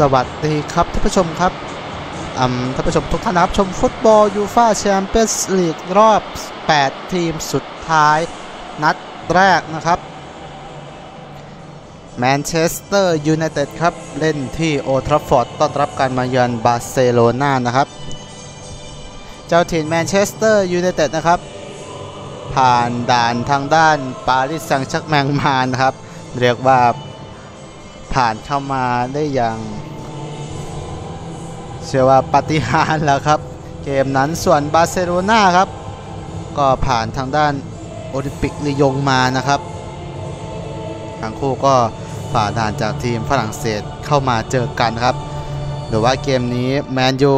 สวัสดีครับท่านผู้ชมครับท่านผู้ชมทุกท่านนะครับชมฟุตบอลยูฟาแชมเปี้ยนส์ลีกรอบ 8 ทีมสุดท้ายนัดแรกนะครับแมนเชสเตอร์ยูไนเต็ดครับ เล่นที่โอทราฟอร์ดต้อนรับการมาเยือนบาร์เซโลนานะครับ เจ้าถิ่นแมนเชสเตอร์ยูไนเต็ดนะครับ ผ่านด่านทางด้านปารีสแซงต์แชร์แมงมานะครับ เรียกว่า ผ่านเข้ามาได้อย่างเชื่อว่าปาฏิหาริย์แล้วครับ เกมนั้นส่วนบาร์เซโลนาครับ ก็ผ่านทางด้านโอลิมปิกลียงมานะครับทั้งคู่ก็ฝ่าด่านจากทีมฝรั่งเศสเข้ามาเจอกันครับหรือว่าเกมนี้แมนยู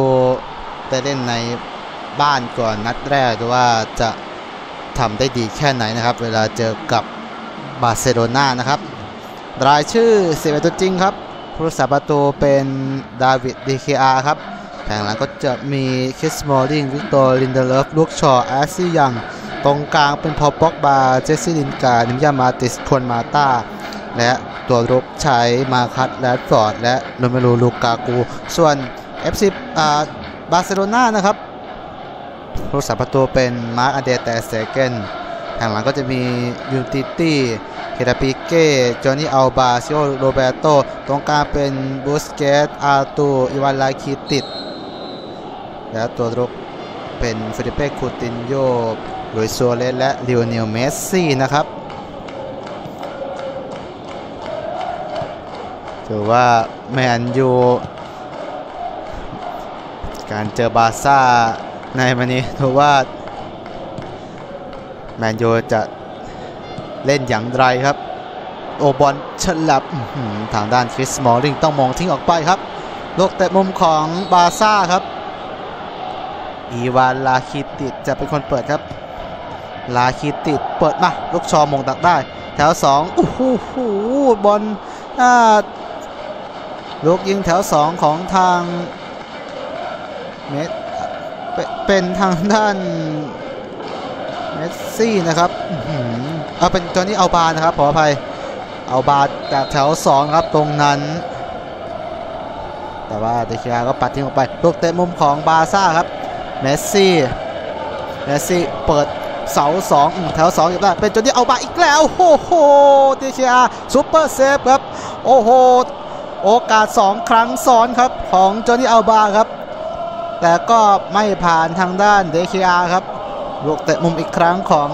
ได้เล่นในบ้านก่อนนัดแรกหรือว่าจะทำได้ดีแค่ไหนนะครับ เวลาเจอกับบาร์เซโลนานะครับ รายชื่อเสียตัวจริงครับผู้รักษาประตูเป็นดาวิดดีเคอาครับแผงหลังก็จะมีคิสมอลลิงวิกตอร์ลินเดเลฟลูกชอแอสซี่ยังตรงกลางเป็นพอป็อกบาเจสซี่ลินกานิมยามาติสควนมาตาและตัวรุกใช้มาคัตแรดฟอร์ด และโนเมลูลูกากู ส่วน FC อ่าบาร์เซโลนานะครับผู้รักษาประตูเป็นมาร์คอเดเตเซเกนแผงหลังก็จะมียูติตี้ เคราปิเก้จอห์นี่อัลบาซิโอโรเบโตตรงกลางเป็นบูสเกตอาร์ตูอิวานลาคิติด และตัวรุกเป็นฟิลิเป้คูตินโยลุยซัวเรสและลิโอเนลเมสซี่นะครับถือว่าแมนยูการเจอบาซ่าในวันนี้ถือว่าแมนยูจะ เล่นอย่างไรครับ โอบอลฉลับทางด้านคริสมอลลิงต้องมองทิ้งออกไปครับลูกเตะมุมของบาซ่าครับอีวานลาคิติดจะเป็นคนเปิดครับ ลาคิติดเปิดมาลูกชอมงตักได้ แถว2โอ้โหบอลลูกยิงแถว2ของทางเมสเป็นทางด้านเมสซี่นะครับ เอาเป็นจอนี้เอาบานะครับขออภัยเอาบาจากแถว2ครับตรงนั้น แต่ว่าเดคิอาก็ปัดทิ้งออกไปลูกเตะมุมของบาซ่าครับเมสซี่เมสซี่เปิดเสาสองแถว2อยู่ได้เป็นจนที่เอาบาอีกแล้วโอ้โหเดคิอาซูเปอร์เซฟครับโอ้โหโอกาส 2 ครั้งซ้อนครับของจอนี่อัลบาครับ แต่ก็ไม่ผ่านทางด้านเดคิอาครับลูกเตะมุมอีกครั้งของ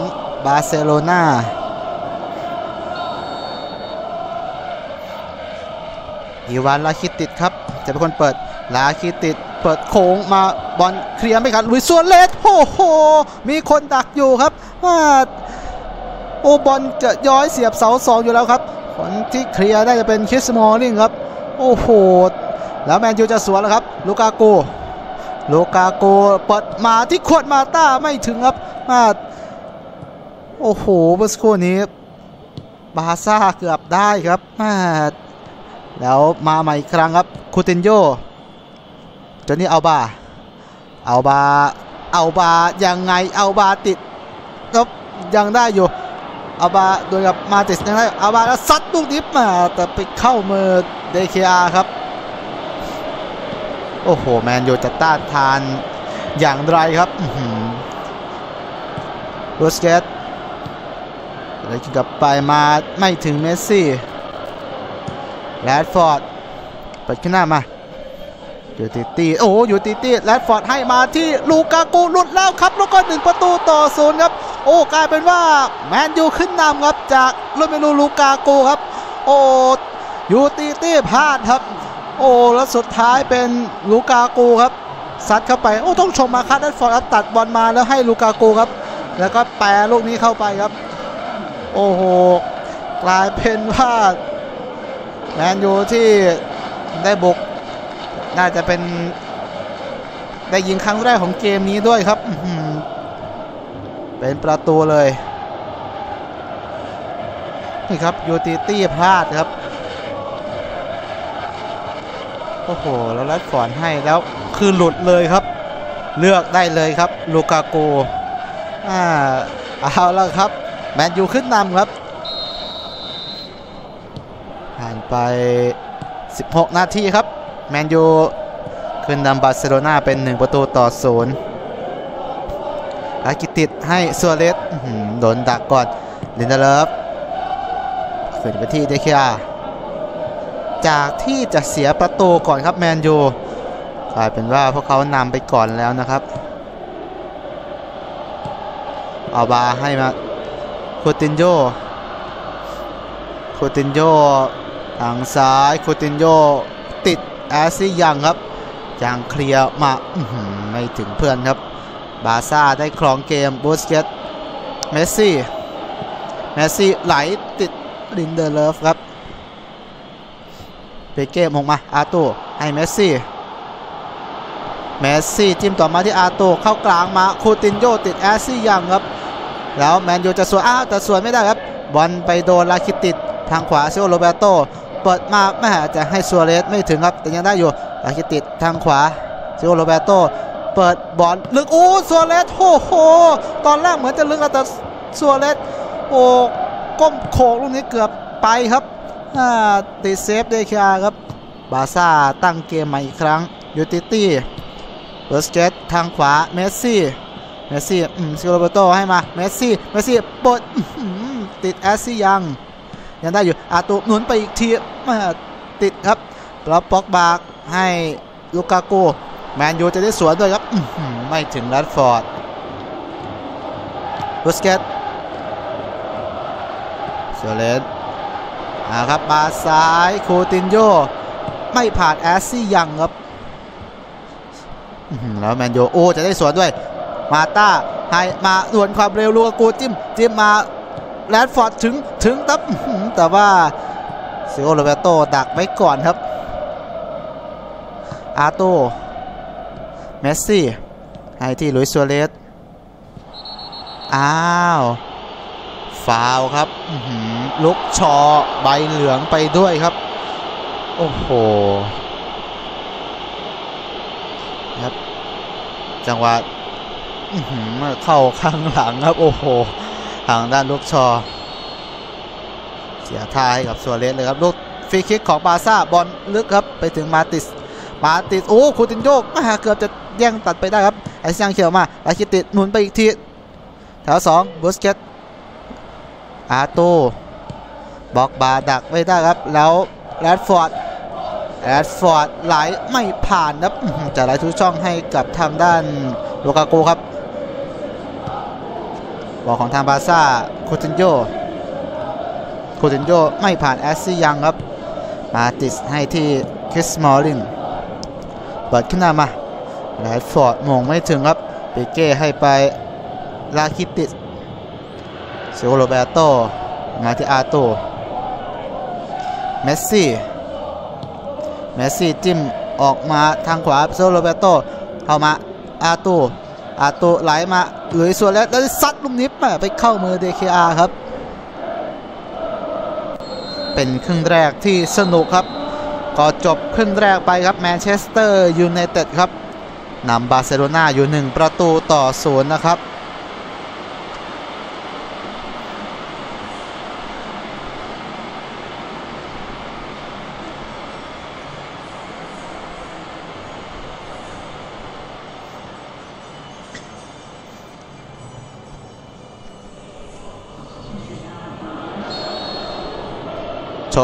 บาร์เซโลนาอีวานลาคิติดครับ จะเป็นคนเปิดลาคิติดเปิดโค้งมาบอลเคลียร์ไม่กันลุยส่วนเลสโอ้โห มีคนดักอยู่ครับโอ้บอลจะย้อยเสียบเสาสองอยู่แล้วครับคนที่เคลียร์ได้จะเป็นคิสมอลลิงครับ โอ้โห แล้วแมนยูจะสวนแล้วครับ ลูกาโกลูกาโกเปิดมาที่ขวดมาต้าไม่ถึงครับมา โอ้โหเมื่อสักครู่นี้ บาซ่าเกือบได้ครับแล้วมาใหม่อีกครั้งครับคูตินโยจนนี้เอาบาเอาบาเอาบายังไงเอาบาติดครับยังได้อยู่เอาบาโดยกับมาติสยังได้เอาบาแล้วซัดลูกนี้มาแต่ไปเข้ามือเดคอาครับ โอ้โห แมนยูจะต้านทานอย่างไรครับบูสเกต เลยกับไปมาไม่ถึงเมสซี่แรดฟอร์ดเปิดขึ้นหน้ามายูติตี้โอ้อยู่ติตี้แรดฟอร์ดให้มาที่ลูกากูหลุดแล้วครับ แล้วก็หนึ่งประตูต่อศูนย์ครับ โอ้กลายเป็นว่าแมนยูขึ้นนำครับจากลูเมลูลูกากูครับ โอ้ยูติตี้พลาดครับ โอ้แล้วสุดท้ายเป็นลูกากูครับซัดเข้าไปโอ้ต้องชมมาคัดแรดฟอร์ดตัดบอลมาแล้วให้ลูกากูครับ แล้วก็แปรลูกนี้เข้าไปครับ โอ้โห กลายเป็นว่าแมนยูที่ได้บุก น่าจะเป็นได้ยิงครั้งแรกของเกมนี้ด้วยครับ เป็นประตูเลย นี่ครับยูติตี้พลาดครับ โอ้โห แล้วรัดฝอนให้แล้วคือหลุดเลยครับ เลือกได้เลยครับ ลูกาโกอ่าเอาล้วครับ แมนยูขึ้นนำครับผ่านไป 16 นาทีครับ แมนยูขึ้นนำบาร์เซโลนาเป็น 1 ประตูต่อศูนย์อากิติดให้ซัวเรสอื้อหือโดนดักก่อนลินเดเลฟขึ้นไปที่เดคิอาจากที่จะเสียประตูก่อนครับแมนยูกลายเป็นว่าพวกเขานำไปก่อนแล้วนะครับ เอาบาให้มา คูตินโยคูตินโยทางซ้ายคูตินโยติดแอซี่ยังครับยังเคลียร์มาอื้อหือไม่ถึงเพื่อนครับ บาซ่าได้ครองเกมบูสเกตเมสซี่ เมสซี่ไหลติดลินเดอร์เลฟครับเปเก้มงมาอาตูให้เมสซี่ เมสซี่จิ้มต่อมาที่อาโตเข้ากลางมาคูตินโยติดแอซี่ยังครับ แล้วแมนยูจะสวนอ้าวแต่สวนไม่ได้ครับบอลไปโดนลาคิติดทางขวาเซโอโรเบโตเปิดมาแม่จะให้ซัวเรสไม่ถึงครับแต่ยังได้อยู่ลาคิติดทางขวาเซโอโรเบโตเปิดบอลลึกโอ้ซัวเรสโอ้โหตอนแรกเหมือนจะลึกแล้วแต่ซัวเรสโอ้ก้มโขกลูกนี้เกือบไปครับอ่าติดเซฟเดคาครับบาซ่าตั้งเกมใหม่อีกครั้งยูติตี้เบอร์สเกตทางขวาเมสซี่ เมสซี่ซิโรเบโตให้มาเมสซี่เมสซี่ปดติดแอสซี่ยังยังได้อยู่อาตูหนุนไปอีกทีมาติดครับแล้วป็อกบากให้ลูกาโกแมนยูจะได้สวนด้วยครับไม่ถึงแรดฟอร์ดบอร์สเกตโซเลสอ่าครับมาซ้ายโคตินโยไม่ผ่านแอสซี่ยังครับแล้วแมนยูโอ้จะได้สวนด้วย มาต้าให้มาดวนความเร็วลูกากูจิ้มจิ้มมาแรดฟอร์ดถึงถึงตับแต่ว่าซิโอโรเบโตดักไว้ก่อนครับ อาโตเมสซี่ ให้ที่ลุยส์ซัวเรสอ้าวฟาวครับลุกชอใบเหลืองไปด้วยครับ โอ้โหครับ จังหวะ เข้าข้างหลังครับ โอ้โห ทางด้านลูกชอ เสียท่าให้กับซัวเรสเลยครับ ลูกฟรีคิกของบาซ่าบอลลึกครับ ไปถึงมาติส มาติส โอ้คูตินโยกมาเกือบจะแย่งตัดไปได้ครับ ไอเซียงเขียวมาลาคิติดหนุนไปอีกที แถวสองบูสเกตอาโตบอกบาดักไว้ได้ครับ แล้วแรดฟอร์ดแอดฟอร์ดไหลไม่ผ่านครับจะไหลทุกช่องให้กับทางด้านโลกาโกครับ บอลของทางบาซ่าคูตินโยคูตินโยไม่ผ่านแอสซี่ยังครับ มาติสให้ที่คริสมอลลิงเปิดขึ้นหน้ามาแรดฟอร์ดมองไม่ถึงครับเปเก้ให้ไปลาคิติสเซโอโรเบโตมาที่อาโตเมสซี่เมสซี่จิ้มออกมาทางขวาโซโรเบโตเข้ามาอาตู อาตูไหลมาหลุยส่วนแล้วแล้วซัดลูกนิปไปเข้ามือเดคอาครับ เป็นครึ่งแรกที่สนุกครับ ก็จบครึ่งแรกไปครับแมนเชสเตอร์ยูไนเต็ดครับนำบาร์เซโลนาอยู่ 1 ประตูต่อศูนย์นะครับ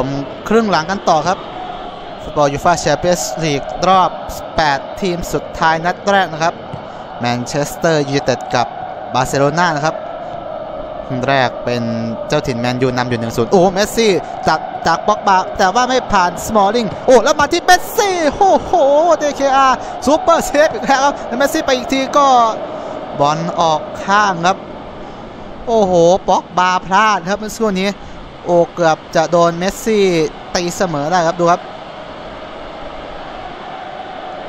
มครึ่งหลังกันต่อครับฟุตบอลยูฟ่าแชมเปี้ยนส์ลีกรอบ 8 ทีมสุดท้ายนัดแรกนะครับแมนเชสเตอร์ยูไนเต็ดกับบาร์เซโลนานะครับครึ่งแรกเป็นเจ้าถิ่นแมนยูนำอยู่ 1-0 โอ้เมสซี่จากจากบ็อกบาแต่ว่าไม่ผ่านสมอลลิงโอ้แล้วมาที่เมสซี่โอ้โหเดคอาร์ซูเปอร์เซฟอีกแล้วแล้วเมสซี่ไปอีกทีก็บอลออกข้างครับ โอ้โหบ็อกบาพลาดครับเมื่อสักครู่นี้ โอเกือบจะโดนเมสซี่ตีเสมอได้ครับดูครับ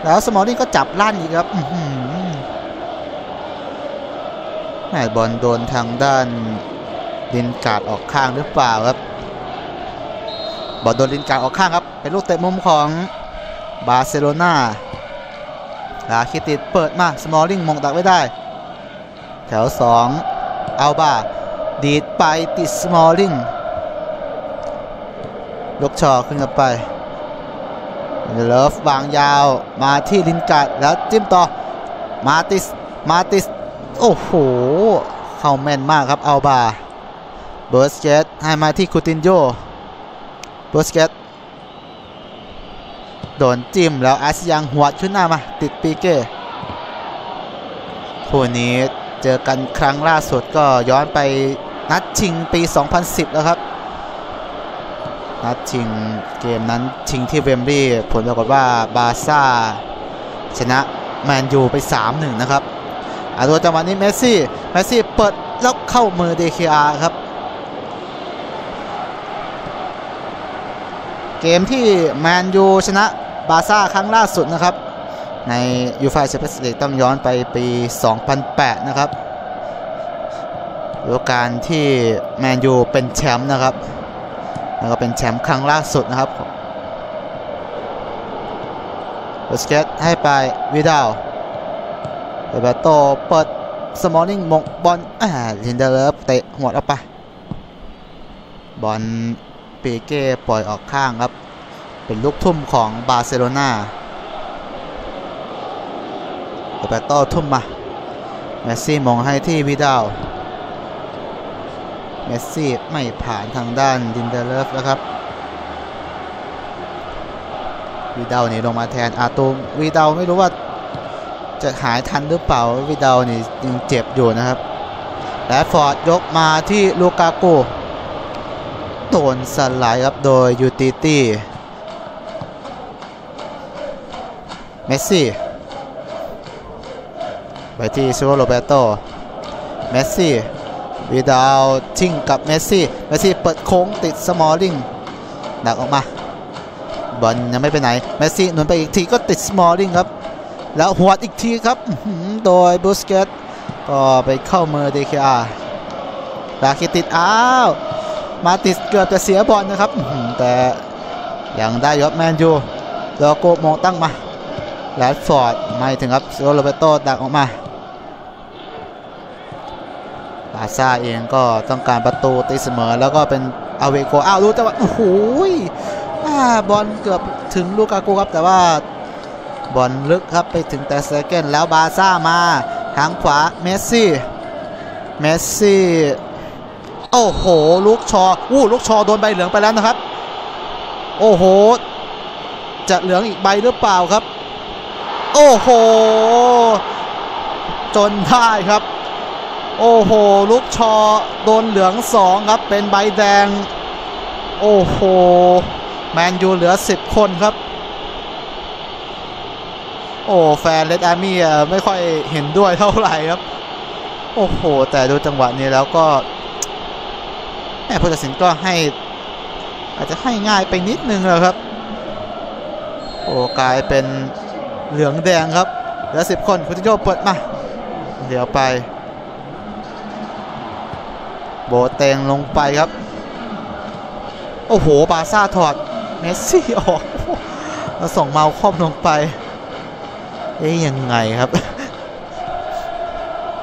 แล้วสมอลลิงก็จับลั่นอีกครับหือแม่บอลโดนทางด้านลินการ์ดออกข้างหรือเปล่าครับบอลโดนลินการ์ดออกข้างครับ เป็นลูกเตะมุมของบาร์เซโลนาลาคิติดเปิดมาสมอลลิงมงดักไว้ได้ แถว2อัลบาดีดไปติดสมอลลิง ยกชอขึ้นกันไปเลิฟวางยาวมาที่ลินการ์ดแล้วจิ้มต่อมาติสมาติสโอ้โหเข้าแม่นมากครับเอาบาเบิร์สเกตให้มาที่คูตินโยเบิร์สเกตโดนจิ้มแล้วอาสยังหัวขึ้นหน้ามาติดปีเก้คู่นี้เจอกันครั้งล่าสุดก็ย้อนไปนัดชิงปี 2010 แล้วครับ นัดชิงเกมนั้นชิงที่เวมบลีย์ผลปรากฏว่าบาซ่าชนะแมนยูไป 3-1 นะครับอาตัวจังหวะนี้เมสซี่ เมสซี่เปิดแล้วเข้ามือ DKR ครับ เกมที่แมนยูชนะบาซ่าครั้งล่าสุดนะครับ ในยูฟ่าแชมเปี้ยนส์ลีกต้องย้อนไปปี 2008 นะครับฤดูกาลที่แมนยูเป็นแชมป์นะครับ แล้วก็เป็นแชมป์ครั้งล่าสุดนะครับบสเกตให้ไปวิดาวเบโตเปิดสมอลลิงมงบอลอ่าลินเดเลฟเตะหัวออกไป บอลปีเก้ปล่อยออกข้างครับ เป็นลูกทุ่มของบาร์เซโลนาเบโตทุ่มมา เมสซี่มองให้ที่วิดาว เมสซี่ไม่ผ่านทางด้านดินเดเลฟนะครับวีดาวนี่ลงมาแทนอาตูมวีดาวไม่รู้ว่าจะหายทันหรือเปล่าวีดาวนี่ยังเจ็บอยู่นะครับและฟอร์ดยกมาที่ลูกาโกูโดนสลายครับโดยยูติตี้เมสซี่ไปที่ซูโรเบโตเมสซี่ วีดาวชิงกับเมสซี่ เมสซี่เปิดโค้งติดสมอลลิงดักออกมา บอลยังไม่ไปไหน เมสซี่หนุนไปอีกทีก็ติดสมอลลิงครับ แล้วหัวอีกทีครับ โดยบูสเกตก็ไปเข้ามือ DKR ดาคิติดอ้าว มาติดเกือบจะเสียบอลนะครับ แต่ยังได้ยอดแมนยูโลโก้มองตั้งมาแรดฟอร์ดไม่ถึงครับโรโรเบโตดักออกมา บาซ่าเองก็ต้องการประตูตีเสมอ แล้วก็เป็นอาเวโกอ้าวรู้จังหวะโอ้โหบอลเกือบถึงลูกากูครับแต่ว่าบอลลึกครับไปถึงแต่เซเกนแล้วบาซ่ามาทางขวาเมสซี่เมสซี่โอ้โหลูกชออู้ลูกชอโดนใบเหลืองไปแล้วนะครับ โอ้โห จะเหลืองอีกใบหรือเปล่าครับ โอ้โห จนได้ครับ โอ้โห ลูกชอโดนเหลืองสองครับ เป็นใบแดง โอ้โห แมนยูเหลือ 10 คนครับ โอ้แฟนเลดอาร์มี่ไม่ค่อยเห็นด้วยเท่าไหร่ครับ โอ้โห แต่ดูจังหวะนี้แล้วก็แม่ผู้ตัดสินก็ให้ อาจจะให้ง่ายไปนิดนึงเลยครับ โอ้กลายเป็นเหลืองแดงครับ เหลือสิบคนพุทธิโยเปิดมา เดี๋ยวไป โบเตงลงไปครับ โอ้โห บาซ่าถอด เมสซี่ออกแล้วส่งเมาครอบลงไป เอ๊ยยังไงครับ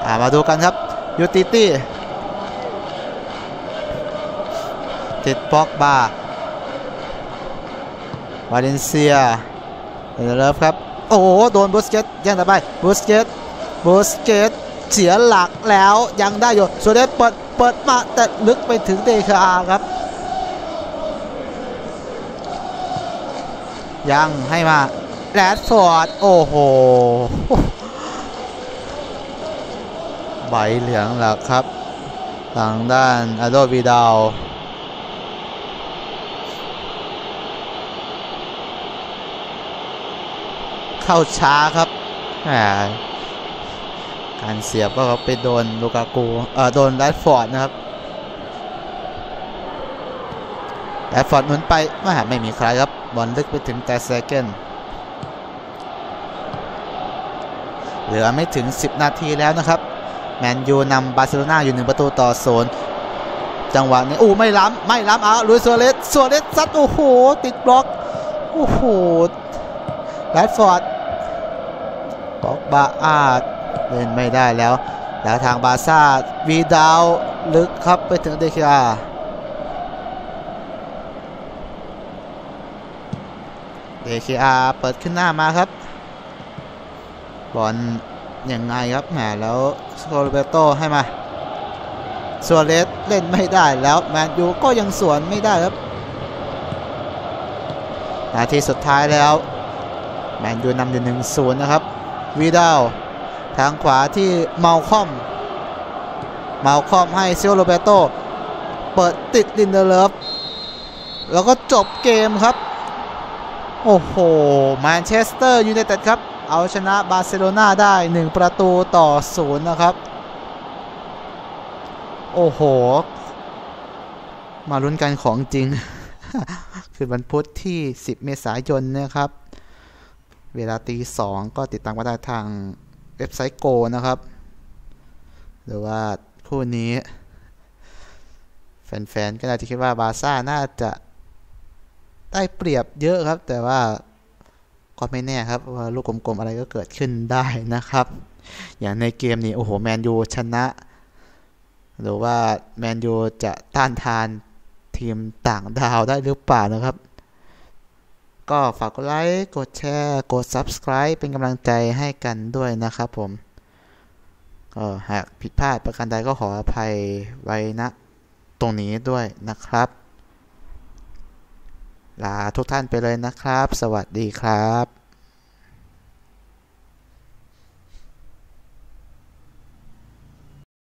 อ่ามาดูกันครับยูติตี้ติดป็อกบาวาเลนเซียเดนเลิฟครับ โอ้โห โดนบูสเกตย่งต่อไปบูสเกตบูสเกตเสียหลักแล้วยังได้อยู่ส่วนเดเปิด เปิดมาแต่ลึกไปถึงเดคาครับ ยังให้มาแรดฟอร์ดโอ้โห ใบเหลืองแล้วครับ ทางด้านอาโดวีดาวเข้าช้าครับ การเสียบก็ไปโดนลูกากูเออโดนแรดฟอร์ดนะครับแรดฟอร์ดหนุนไปไม่ไม่มีใครครับบอลลึกไปถึงแต่เซเกนเหลือไม่ถึง 10 นาทีแล้วนะครับ แมนยูนำบาร์เซโลนาอยู่1ประตูต่อโซนจังหวะนี้อู้ไม่ล้ำไม่ล้ำอะลุยซัวเรสซัวเรสซัดโอ้โหติดบล็อกโอ้โหแรดฟอร์ดบอกบาอาด เล่นไม่ได้แล้ว แล้วทางบาซ่าวีดาวลึกครับไปถึงเดคิอา AKR เปิดขึ้นหน้ามาครับ บอลยังไงครับแหมแล้วสโคลเบโตให้มาส่วเลสเล่นไม่ได้แล้วแมนยูก็ยังสวนไม่ได้ครับนาทีสุดท้ายแล้ว แมนยูนำอยู่หนึ่งศูนย์นะครับวีดาว ทางขวาที่เมาคอม เมาคอมให้เซโอโรเบโต เปิดติดลินเดเลฟแล้วก็จบเกมครับ โอ้โหแมนเชสเตอร์ยูไนเต็ดครับ เอาชนะบาร์เซโลนาได้ 1 ประตูต่อศูนย์นะครับ โอ้โห มาลุ้นกันของจริง คือวันพุธที่ 10 เมษายนนะครับ เวลาตีสองก็ติดตามกันได้ทาง ว็บไซต์โกนะครับ หรือว่าคู่นี้ แฟนๆ ก็น่าจะคิดว่าบาซ่าน่าจะได้เปรียบเยอะครับ แต่ว่าก็ไม่แน่ครับว่าลูกกลมๆ อะไรก็เกิดขึ้นได้นะครับ อย่างในเกมนี้ โอ้โห แมนยูชนะ หรือว่าแมนยูจะต้านทานทีมต่างดาวได้หรือเปล่านะครับ ก็ฝากกดไลค์ กดแชร์ กด Subscribe เป็นกำลังใจให้กันด้วยนะครับผมก็หากผิดพลาดประการใดก็ขออภัยไว้นะตรงนี้ด้วยนะครับ ลาทุกท่านไปเลยนะครับ สวัสดีครับ